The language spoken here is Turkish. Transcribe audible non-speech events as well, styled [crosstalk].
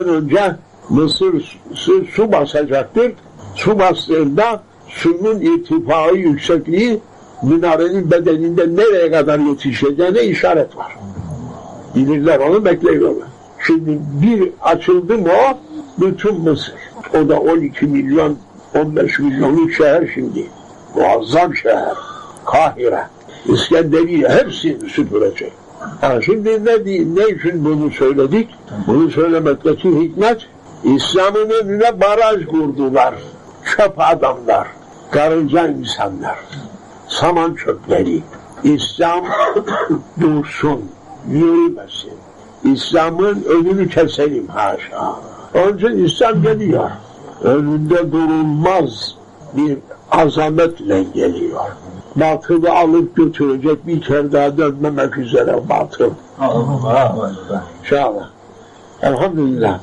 önce Mısır su, su basacaktır. Su bastığında suyun irtifai yüksekliği minarenin bedeninde nereye kadar yetişeceğine işaret var. Bilirler onu bekliyorlar. Şimdi bir açıldı mı o bütün Mısır. O da 12 milyon 15 milyonluk şehir şimdi. Muazzam şehir. Kahire. İskenderiye hepsini süpürecek. Ha, şimdi ne, ne için bunu söyledik? Bunu söylemekteki hikmet İslam'ın önüne baraj kurdular. Çöp adamlar, karınca insanlar, saman çöpleri. İslam [coughs] dursun, yürümesin. İslam'ın önünü keselim haşa. Onun için İslam geliyor. Önünde durulmaz bir azametle geliyor. Batılı alıp götürecek bir kere daha dönmemek üzere batıl. Allah Allah. İnşallah. Elhamdülillah.